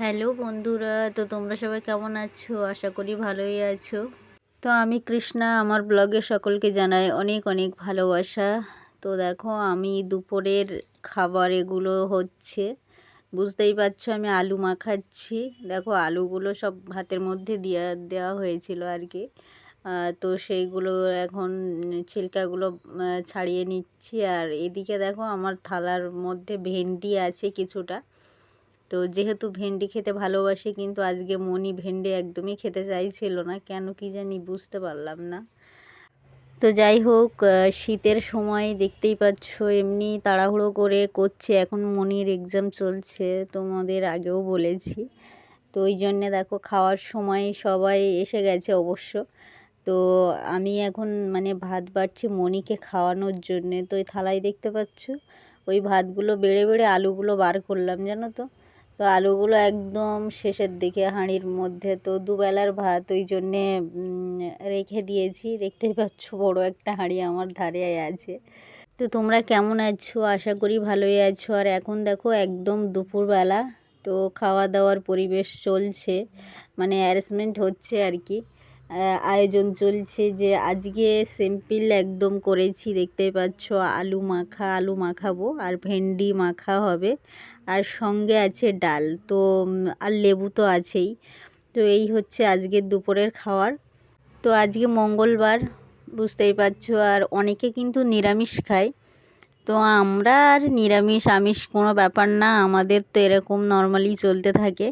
Hello বন্ধুরা, তো তোমরা সবাই কেমন আছো? আশা করি ভালোই আছো। তো আমি কৃষ্ণা, আমার ব্লগে সকলকে জানাই অনেক অনেক ভালোবাসা। তো দেখো, আমি দুপুরের খাবার এগুলো হচ্ছে। বুঝতেই পারছ, আমি আলু মাখাচ্ছি। দেখো, আলুগুলো সব ভাতের মধ্যে দেওয়া দেওয়া হয়েছিল আর কি। তো সেইগুলো এখন ছিলকাগুলো ছাড়িয়ে নিচ্ছি। আর এদিকে দেখো, আমার থালার মধ্যে ভেন্ডি আছে কিছুটা। তো যেহেতু ভেন্ডি খেতে ভালোবাসি, কিন্তু আজকে মনি ভেন্ডি একদমই খেতে চাইছিল না। কেন কি জানি বুঝতে পারলাম না। তো যাই হোক শীতের সময় দেখতেই পাচ্ছ, এমনি তাড়াহুড়ো করে করছে। এখন মনির এক্সাম চলছে, তোমাদের আগেও বলেছি। তো ওই জন্যে দেখো, খাওয়ার সময় সবাই এসে গেছে অবশ্য। তো আমি এখন মানে ভাত বাড়ছি মনিকে খাওয়ানোর জন্যে। তো ওই থালায় দেখতে পাচ্ছ, ওই ভাতগুলো, বেড়ে বেড়ে আলুগুলো বার করলাম, জানো তো? তো আলুগুলো একদম শেষের দিকে হাঁড়ির মধ্যে তো দুবেলার ভাত, ওই জন্যে রেখে দিয়েছি। দেখতেই পাচ্ছ বড় একটা হাঁড়ি আমার ধারে আছে। তো তোমরা কেমন আছো? আশা করি ভালোই আছো। আর এখন দেখো একদম দুপুরবেলা, তো খাওয়া দাওয়ার পরিবেশ চলছে। মানে অ্যারেঞ্জমেন্ট হচ্ছে আর কি। আয়োজন চলছে যে আজকে সিম্পল একদম করেছি, দেখতেই পাচ্ছ আলু মাখা, আলু মাখাবো আর ভেন্ডি মাখা হবে আর সঙ্গে আছে ডাল। তো আর লেবু তো আছেই। তো এই হচ্ছে আজকের দুপুরের খাওয়ার। তো আজকে মঙ্গলবার, বুঝতেই পারছ আর অনেকে কিন্তু নিরামিষ খায়। তো আমরা আর নিরামিষ, আমিষ কোনো ব্যাপার না, আমাদের তো এরকম নর্মালি চলতে থাকে।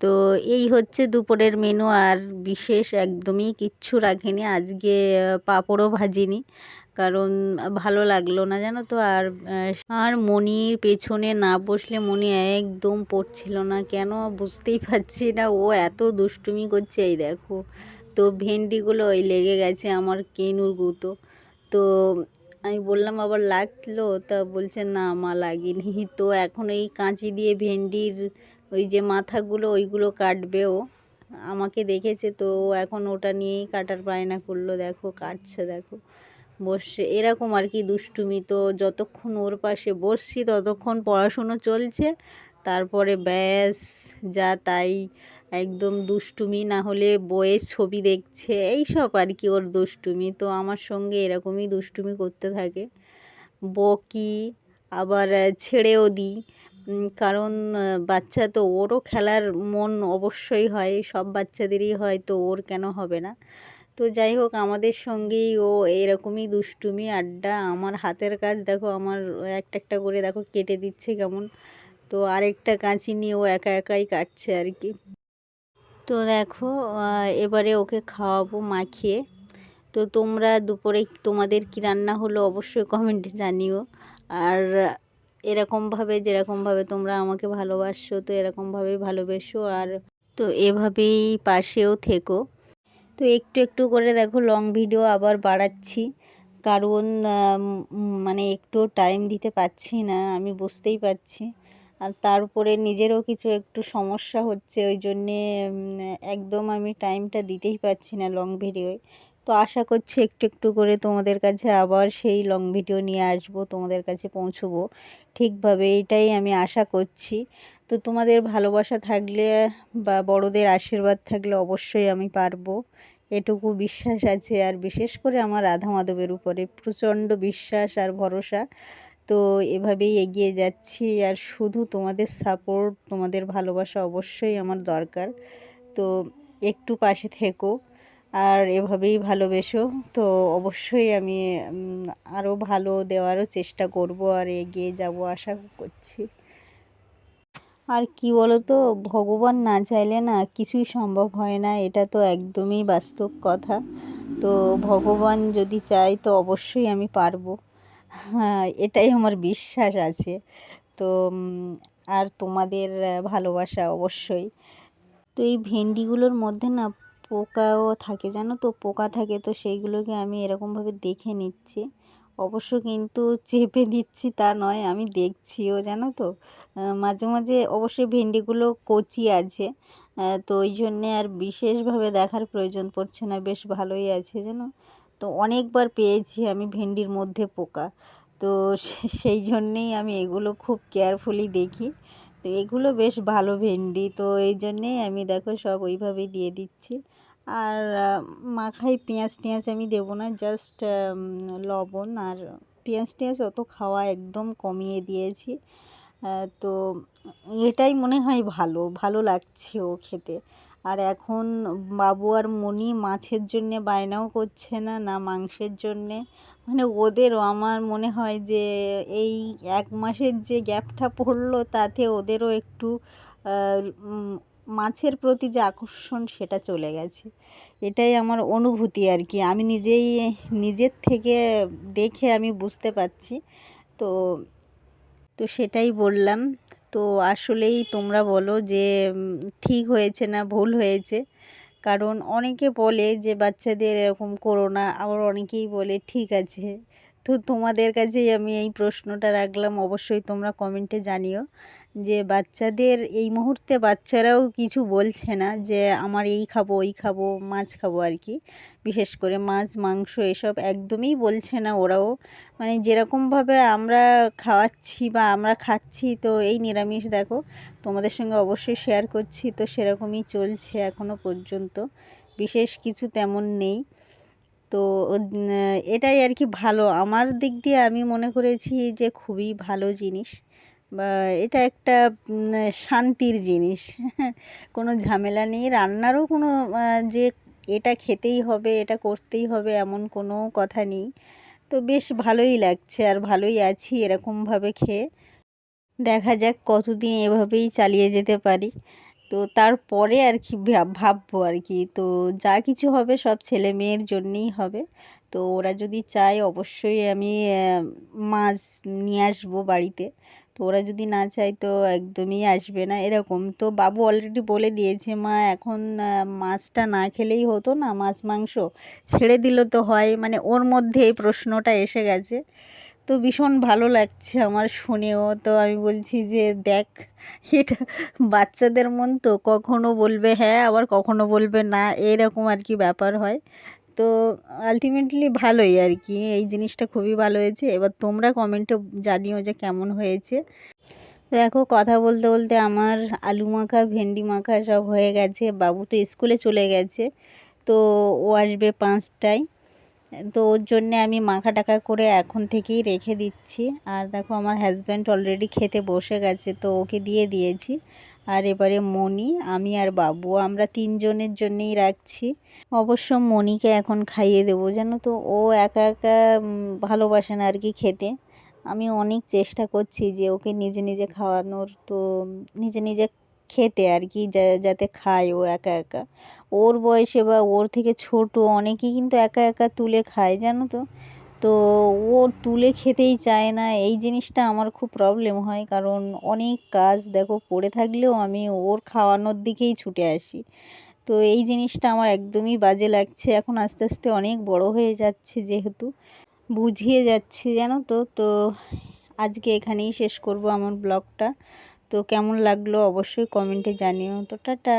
তো এই হচ্ছে দুপুরের মেনু আর বিশেষ একদমই কিচ্ছু রাখিনি। আজকে পাঁপড়ও ভাজিনি, কারণ ভালো লাগল না, জানো তো? আর আর মনির পেছনে না বসলে মনি একদম পড়ছিল না। কেন? বুঝতেই পারছি না, ও এত দুষ্টুমি করছে, এই দেখো। তো ভেন্ডিগুলো ওই লেগে গেছে আমার কেনুর গুঁতো। তো আমি বললাম, আবার লাগল? তা বলছে, না মা, লাগিনি। তো এখন এই কাঁচি দিয়ে ভেন্ডির ওই যে মাথাগুলো, ওইগুলো কাটবে ও আমাকে দেখেছে তো এখন ওটা নিয়েই কাটার বায়না করল। দেখো, কাটছে, দেখো। বসছে, এরকম আর কি দুষ্টুমি তো, যতক্ষণ ওর পাশে বসছি ততক্ষণ পড়াশুনো চলছে। তারপরে ব্যাস, যা তাই, একদম দুষ্টুমি না হলে বইয়ের ছবি দেখছে এই সব আর কি ওর দুষ্টুমি। তো আমার সঙ্গে এরকমই দুষ্টুমি করতে থাকে। বকি, আবার ছেড়েও দিই। কারণ বাচ্চা তো ওরও খেলার মন অবশ্যই হয়, সব বাচ্চাদেরই হয়, তো ওর কেন হবে না? তো যাই হোক, আমাদের সঙ্গেই ও এরকমই দুষ্টুমি, আড্ডা, আমার হাতের কাজ, দেখো আমার একটা একটা করে, দেখো কেটে দিচ্ছে কেমন। তো আরেকটা কাঁচি নিয়ে ও একা একাই কাটছে আর কি। তো দেখো এবারে ওকে খাওয়াবো, মাখিয়ে। তো তোমরা দুপুরে তোমাদের কি রান্না হলো অবশ্যই কমেন্টে জানিও। আর এরকমভাবে, যেরকমভাবে তোমরা আমাকে ভালোবাসো, তো এরকমভাবেই ভালোবেসো। আর তো এভাবেই পাশেও থেকো। তো একটু একটু করে দেখো লং ভিডিও আবার বাড়াচ্ছি। কারণ মানে একটু টাইম দিতে পারছি না, আমি বুঝতেই পারছি। আর তারপরে নিজেরও কিছু একটু সমস্যা হচ্ছে, ওই জন্যে একদম আমি টাইমটা দিতেই পারছি না লং ভিডিওয় তো আশা করছি একটু একটু করে তোমাদের কাছে আবার সেই লং ভিডিও নিয়ে আসব, তোমাদের কাছে পৌঁছবো। ঠিকভাবে এটাই আমি আশা করছি। তো তোমাদের ভালোবাসা থাকলে বা বড়দের আশীর্বাদ থাকলে অবশ্যই আমি পারব। এটুকু বিশ্বাস আছে আর বিশেষ করে আমার রাধা মাধবের উপরে প্রচণ্ড বিশ্বাস আর ভরসা। তো এভাবেই এগিয়ে যাচ্ছি আর শুধু তোমাদের সাপোর্ট তোমাদের ভালোবাসা অবশ্যই আমার দরকার। তো একটু পাশে থেকো। আর এভাবেই ভালোবেসো। তো অবশ্যই আমি আরও ভালো দেওয়ারও চেষ্টা করব আর এগিয়ে যাব আশা করছি। আর কি বলো তো ভগবান না চাইলে না কিছুই সম্ভব হয় না, এটা তো একদমই বাস্তব কথা। তো ভগবান যদি চায় তো অবশ্যই আমি পারব। হ্যাঁ এটাই আমার বিশ্বাস আছে। তো আর তোমাদের ভালোবাসা অবশ্যই। তো এই ভেন্ডিগুলোর মধ্যে না পোকাও থাকে, জানো তো? পোকা থাকে, তো সেইগুলোকে আমি এরকমভাবে দেখে নিচ্ছি। অবশ্য কিন্তু চেপে দিচ্ছি তা নয়, আমি দেখছিও, জানো তো? মাঝে মাঝে অবশ্যই ভেন্ডিগুলো কচি আছে। তো ওই জন্যে আর বিশেষভাবে দেখার প্রয়োজন পড়ছে না, বেশ ভালোই আছে, জানো? তো অনেকবার পেয়েছি আমি ভেন্ডির মধ্যে পোকা। তো সেই জন্যেই আমি এগুলো খুব কেয়ারফুলি দেখি। তো এগুলো বেশ ভালো ভেন্ডি। তো এই জন্যেই আমি দেখো সব ওইভাবেই দিয়ে দিচ্ছি। আর মাখাই পেঁয়াজ টেঁয়াজ আমি দেবো না জাস্ট লবণ। আর পেঁয়াজ টেঁয়াজ অত খাওয়া একদম কমিয়ে দিয়েছি। তো এটাই মনে হয় ভালো ভালো লাগছে ও খেতে। আর এখন বাবু আর মনি মাছের জন্যে বায়নাও করছে না না মাংসের জন্যে। মানে ওদেরও আমার মনে হয় যে, এই এক মাসের যে গ্যাপটা পড়ল, তাতে ওদেরও একটু মাছের প্রতি যে আকর্ষণ, সেটা চলে গেছে। এটাই আমার অনুভূতি আর কি। আমি নিজেই, নিজের থেকে দেখে আমি বুঝতে পারছি। তো তো সেটাই বললাম। তো আসলেই তোমরা বলো যে ঠিক হয়েছে না ভুল হয়েছে? কারণ অনেকে বলে যে, বাচ্চাদের এরকম করো না। আবার অনেকেই বলে, ঠিক আছে। তো তোমাদের কাছেই আমি এই প্রশ্নটা রাখলাম। অবশ্যই তোমরা কমেন্টে জানিও। যে বাচ্চাদের এই মুহূর্তে বাচ্চারাও কিছু বলছে না যে আমার এই খাব, ওই খাব, মাছ খাব আর কি। বিশেষ করে মাছ, মাংস এসব একদমই বলছে না ওরাও। মানে যেরকমভাবে আমরা খাওয়াচ্ছি বা আমরা খাচ্ছি তো এই নিরামিষ দেখো, তোমাদের সঙ্গে অবশ্যই শেয়ার করছি তো সেরকমই চলছে এখনও পর্যন্ত। বিশেষ কিছু তেমন নেই। তো এটাই আর কি ভালো। আমার দিক দিয়ে আমি মনে করেছি যে খুবই ভালো জিনিস। এটা একটা শান্তির জিনিস। কোনো ঝামেলা নেই। রান্নারও কোনো যে এটা খেতেই হবে, এটা করতেই হবে এমন কোনো কথা নেই। তো বেশ ভালোই লাগছে আর ভালোই আছি এরকমভাবে খেয়ে। দেখা যাক কতদিন এভাবেই চালিয়ে যেতে পারি। তো তারপরে আর কি ভাববো আর কি। তো যা কিছু হবে সব ছেলে মেয়ের জন্যেই হবে। তো ওরা যদি চায় অবশ্যই আমি মাছ নিয়ে আসব বাড়িতে। তো ওরা যদি না চায় তো একদমই আসবে না। এরকম তো বাবু অলরেডি বলে দিয়েছে, মা, এখন মাছটা না খেলেই হতো না, মাছ মাংস ছেড়ে দিল তো হয়। মানে ওর মধ্যে এই প্রশ্নটা এসে গেছে। তো ভীষণ ভালো লাগছে আমার শুনেও। তো আমি বলছি যে, দেখ, এটা বাচ্চাদের মন তো কখনো বলবে হ্যাঁ আবার কখনো বলবে না। এরকম আর কি ব্যাপার হয়। তো আলটিমেটলি ভালোই আর কি। এই জিনিসটা খুবই ভালো হয়েছে। এবার তোমরা কমেন্টে জানিও যে কেমন হয়েছে। দেখো, কথা বলতে বলতে আমার আলু মাখা, ভেন্ডি মাখা সব হয়ে গেছে। বাবু তো স্কুলে চলে গেছে, তো ও আসবে পাঁচটায়। তো ওর জন্যে আমি মাখা টাকা করে এখন থেকেই রেখে দিচ্ছি। আর দেখো, আমার হাজব্যান্ড অলরেডি খেতে বসে গেছে, তো ওকে দিয়ে দিয়েছি। আর এবারে মণি, আমি আর বাবু, আমরা তিনজনের জন্যেই রাখছি। অবশ্য মণিকে এখন খাইয়ে দেবো, জানো তো, ও একা একা ভালোবাসে না আর কি খেতে। আমি অনেক চেষ্টা করছি যে ওকে নিজে নিজে খাওয়ানোর, তো নিজে নিজে খেতে আর কি যাতে খায় ও একা একা। ওর বয়সে বা ওর থেকে ছোট অনেকেই কিন্তু একা একা তুলে খায়, জানো তো। তো ও তুলে খেতেই চায় না। এই জিনিসটা আমার খুব প্রবলেম হয়, কারণ অনেক কাজ দেখো পড়ে থাকলেও আমি ওর খাওয়ানোর দিকেই ছুটে আসি। তো এই জিনিসটা আমার একদমই বাজে লাগছে। এখন আস্তে আস্তে অনেক বড় হয়ে যাচ্ছে যেহেতু। বুঝিয়ে যাচ্ছে, জানো তো? তো আজকে এখানেই শেষ করব আমার ব্লগটা। তো কেমন লাগল অবশ্যই কমেন্টে জানিও। তো টাটা।